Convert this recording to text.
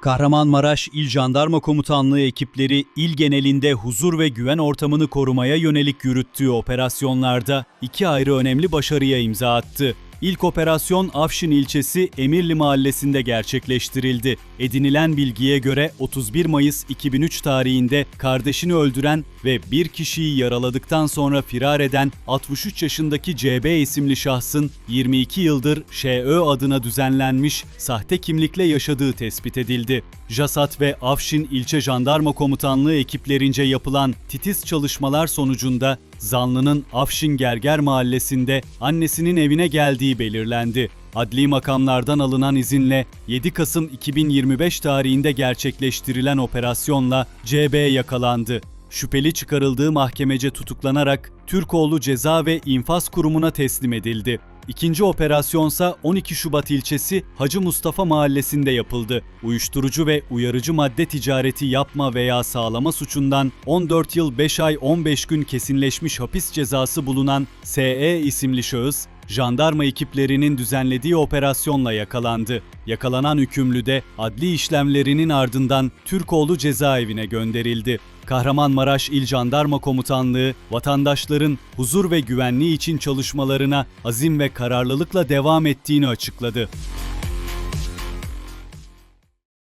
Kahramanmaraş İl Jandarma Komutanlığı ekipleri il genelinde huzur ve güven ortamını korumaya yönelik yürüttüğü operasyonlarda iki ayrı önemli başarıya imza attı. İlk operasyon Afşin ilçesi Emirli mahallesinde gerçekleştirildi. Edinilen bilgiye göre 31 Mayıs 2003 tarihinde kardeşini öldüren ve bir kişiyi yaraladıktan sonra firar eden 63 yaşındaki CB isimli şahsın 22 yıldır ŞÖ adına düzenlenmiş sahte kimlikle yaşadığı tespit edildi. JASAT ve Afşin İlçe Jandarma Komutanlığı ekiplerince yapılan titiz çalışmalar sonucunda zanlının Afşin Gerger mahallesinde annesinin evine geldiği belirlendi. Adli makamlardan alınan izinle 7 Kasım 2025 tarihinde gerçekleştirilen operasyonla CB yakalandı. Şüpheli çıkarıldığı mahkemece tutuklanarak Türkoğlu Ceza ve İnfaz Kurumu'na teslim edildi. İkinci operasyonsa 12 Şubat ilçesi Hacı Mustafa mahallesinde yapıldı. Uyuşturucu ve uyarıcı madde ticareti yapma veya sağlama suçundan 14 yıl 5 ay 15 gün kesinleşmiş hapis cezası bulunan SE isimli şahıs, jandarma ekiplerinin düzenlediği operasyonla yakalandı. Yakalanan hükümlü de adli işlemlerinin ardından Türkoğlu cezaevine gönderildi. Kahramanmaraş İl Jandarma Komutanlığı vatandaşların huzur ve güvenliği için çalışmalarına azim ve kararlılıkla devam ettiğini açıkladı.